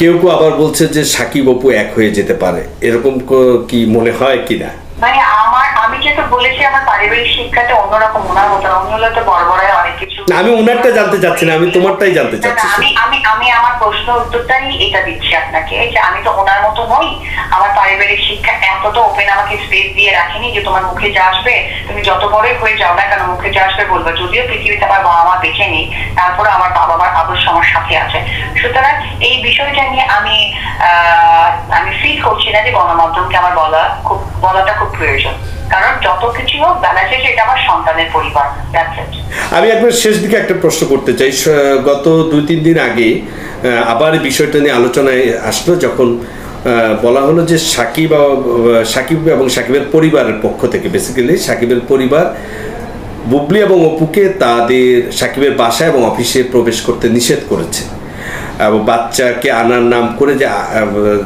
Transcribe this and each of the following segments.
কেউ কেউ আবার বলছে যে সাকিব অপু এক হয়ে যেতে পারে। এরকম কি মনে হয় কিনা মানে আমার আমি যেহেতু বলেছি আমার পারিবারিক শিক্ষাটা অন্যরকম ওনার মতো উনি হলো তো অনেক কিছু আমি ওনারটা জানতে চাচ্ছি না, আমি তোমারটাই জানতে না, না, চাচ্ছি। আমি আমি আমি আমার প্রশ্ন উত্তরটাই এটা দিচ্ছি আপনাকে যে আমি তো ওনার মতো নই। আমার পারিবারিক শিক্ষা এতটা ওপেন আমাকে স্পেস দিয়ে রাখেনি যে তোমার মুখে যা আসবে তুমি যত বড়ই হয়ে যাও না আসবে বলব, যদিও পৃথিবীতে আমার বাবা মা নেই তারপরে আমার বাবা মার আদর্শ আমার সাথে আছে। সুতরাং এই বিষয়টা নিয়ে আমি আমি ফিল করছি না যে গণমাধ্যমকে আমার বলা খুব, বলাটা খুব প্রয়োজন। আমি একবার শেষ দিকে একটা প্রশ্ন করতে চাই। গত দুই, তিন দিন আগে আবার বিষয়টা নিয়ে আলোচনায় আসলো যখন বলা হলো যে সাকিব সাকিব এবং সাকিবের পরিবারের পক্ষ থেকে বেসিক্যালি সাকিবের পরিবার বুবলি এবং অপুকে তাদের সাকিবের বাসা এবং অফিসে প্রবেশ করতে নিষেধ করেছে। এবং বাচ্চাকে আনার নাম করে যে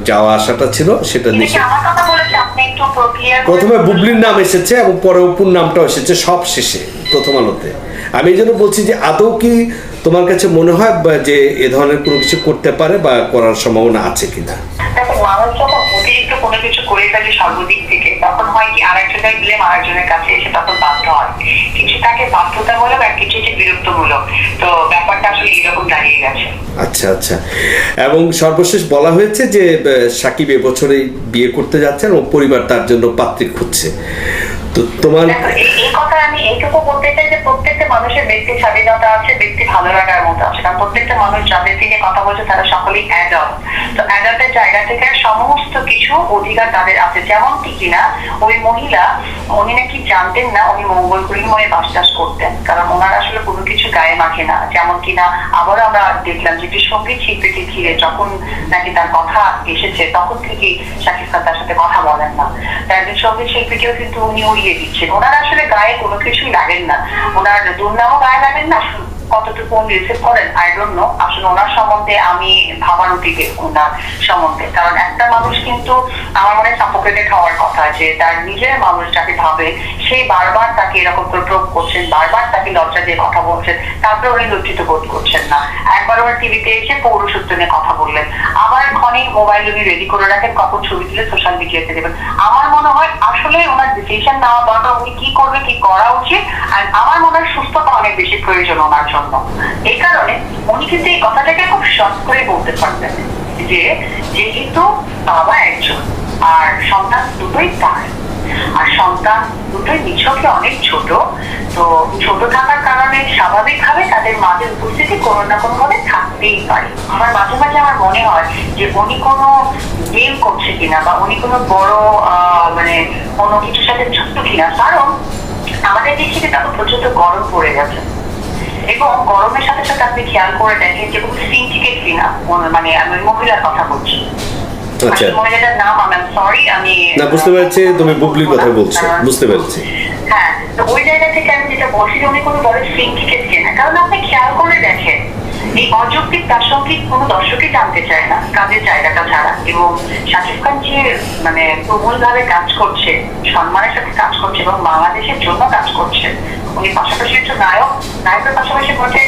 যাওয়া আসাটা ছিল সেটা নিষেধ। প্রথমে বুবলির নাম এসেছে এবং পরে অপুর নামটাও এসেছে সব শেষে প্রথম আলোতে। আমি এই জন্য বলছি যে আদৌ কি তোমার কাছে মনে হয় যে এ ধরনের কোনো কিছু করতে পারে বা করার সম্ভাবনা আছে কিনা? দেখো মানুষ ফেলে সর্বদিক থেকে তখন হয় কি আরেকজনের দিলে আরেকজনের কাছে এসে তখন বাধ্য হয়। কিছু থাকে বাধ্যতামূলক আর কিছু হচ্ছে বিরক্তমূলক। তো ব্যাপারটা আসলে এরকম দাঁড়িয়ে গেছে। আচ্ছা আচ্ছা। এবং সর্বশেষ বলা হয়েছে যে সাকিব এবছরেই বিয়ে করতে যাচ্ছে এবং পরিবার তার জন্য পাত্রী খুঁজছে। তো তোমার এই এই কথা আমি এইটুকু বলতে চাই যে প্রত্যেকটা মানুষের ব্যক্তি স্বাধীনতা আছে ব্যক্তি ভালো লাগার মতো আছে। কারণ প্রত্যেকটা মানুষ যাদের থেকে কথা বলছে তারা সকলেই অ্যাডাল্ট তো অ্যাডাল্টের জায়গা থেকে সমস্ত কিছু অধিকার তাদের আছে। যেমন কি কিনা ওই মহিলা, উনি নাকি জানতেন না উনি মঙ্গল গ্রহময়ে বাস টাস করতেন। কারণ ওনার আসলে কোনো কিছু গায়ে মাখে না। যেমন কিনা আবারও আমরা দেখলাম যে সংগীত শিল্পীকে ঘিরে যখন নাকি তার কথা এসেছে, তখন থেকে শাকিব খান তার সাথে কথা বলেন না। তার একজন সংগীত শিল্পীকেও কিন্তু উনি উড়িয়ে দিচ্ছেন। ওনার আসলে গায়ে কোনো কিছুই লাগেন না। ওনার দুর্নামও গায়ে লাগেন না কতটুকু উনি রিসিভ করেন আই ডোন্ট নো আসলে ওনার সম্বন্ধে আমি ভাবার অতীতে ওনার সম্বন্ধে। কারণ একটা মানুষ কিন্তু আমার মনে সাপোকেটেড হওয়ার কথা যে তার নিজের মানুষ যাকে ভাবে সেই বারবার তাকে এরকম প্রোভ করছেন, বারবার তাকে লজ্জা দিয়ে কথা বলছেন তারপরে উনি লজ্জিত বোধ করছেন না। একবার ওনার টিভিতে এসে পৌরসূত্র নিয়ে কথা বললেন। আবার ক্ষণিক মোবাইল উনি রেডি করে রাখেন, কখন ছবি তুলে সোশ্যাল মিডিয়াতে দেবেন। আমার মনে হয় আসলে ওনার ডিসিশন নেওয়া দরকার উনি কি করবে, কি করা উচিত, আর আমার মনে হয় সুস্থতা অনেক বেশি প্রয়োজন ওনার জন্য। এই কারণে উনি কিন্তু এই কথাটাকে খুব শর্ট করে বলতে পারতেন যে যেহেতু বাবা একজন, আর সন্তান দুটোই তার। আর সন্তান দুটোই নিছকে অনেক ছোট, তো ছোট থাকার কারণে স্বাভাবিকভাবে তাদের মাঝে উপস্থিতি কোনো না কোনো ভাবে থাকতেই পারে। আমার মাঝে মাঝে আমার মনে হয় যে উনি কোনো গেম করছে কিনা বা উনি কোনো বড় মানে কোনো কিছুর সাথে যুক্ত কিনা। কারণ আমাদের দেশে কিন্তু এখন প্রচণ্ড গরম পড়ে গেছে। এবং গরমের সাথে সাথে আপনি খেয়াল করে দেখেন যে খুব সিনচিকেট কিনা মানে আমি মহিলার কথা বলছি। আচ্ছা। আসলে মহিলাটার নাম আমি সরি আমি না বুঝতে পারছি তুমি বুবলির কথা বলছো। বুঝতে পেরেছি। হ্যাঁ তো ওই জায়গা থেকে আমি যেটা বলছি যে উনি কোনো বড় সিনডিকেট কেনা কারণ আপনি খেয়াল করে দেখেন, এই অযৌক্তিক প্রাসঙ্গিক কোনো দর্শকই জানতে চায় না, কাজের জায়গাটা ছাড়া। এবং শাকিব খান যে মানে প্রবল ভাবে কাজ করছে, সম্মানের সাথে কাজ করছে এবং বাংলাদেশের জন্য কাজ করছে, উনি পাশাপাশি একটু নায়ক, নায়কের পাশাপাশি বলছে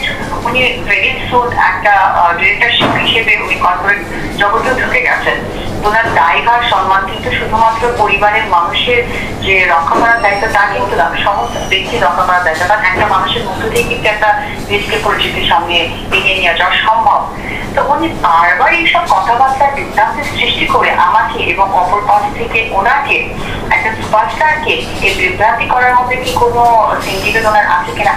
উনি ভেরি সুন একটা ডিরেক্টরশিপ হিসেবে উনি কর্পোরেট জগতেও ঢুকে গেছেন। ওনার দায়ভার, সম্মান কিন্তু শুধুমাত্র পরিবারের মানুষের যে রক্ষা করার দায়িত্ব, তা কিন্তু না। সমস্ত ব্যক্তি রক্ষা করার দায়িত্ব। কারণ একটা মানুষের মধ্য দিয়ে কিন্তু একটা দেশকে পরিচিতির সামনে এগিয়ে নিয়ে যাওয়া সম্ভব। তো উনি বারবার এইসব কথাবার্তা বিভ্রান্তির সৃষ্টি করে আমাকে এবং অপর পাশ থেকে ওনাকে, একটা সুপারস্টারকে এই বিভ্রান্তি করার মধ্যে কি কোনো সিন্ডিকেট ওনার আছে কিনা